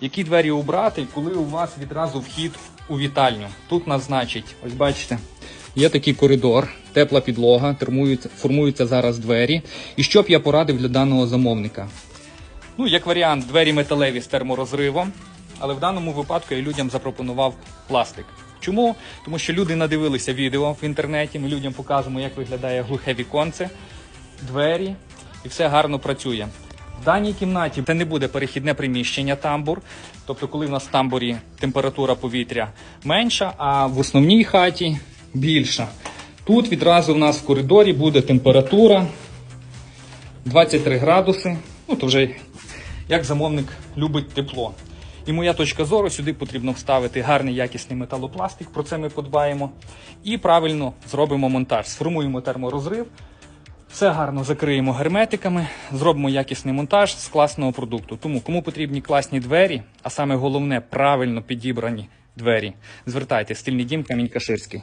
Які двері обрати, коли у вас відразу вхід у вітальню? Тут нас значить, ось бачите, є такий коридор, тепла підлога, формуються зараз двері. І що б я порадив для даного замовника? Ну, як варіант, двері металеві з терморозривом, але в даному випадку я людям запропонував пластик. Чому? Тому що люди надивилися відео в інтернеті, ми людям показуємо, як виглядає глухе віконце, двері, і все гарно працює. В даній кімнаті це не буде перехідне приміщення тамбур. Тобто, коли в нас в тамбурі температура повітря менша, а в основній хаті більша. Тут відразу в нас в коридорі буде температура 23 градуси. Ну, то вже як замовник любить тепло. І моя точка зору, сюди потрібно вставити гарний якісний металопластик, про це ми подбаємо. І правильно зробимо монтаж. Сформуємо терморозрив, все гарно закриємо герметиками, зробимо якісний монтаж з класного продукту. Тому, кому потрібні класні двері, а саме головне правильно підібрані двері, звертайте стильний дім Камінь Каширський.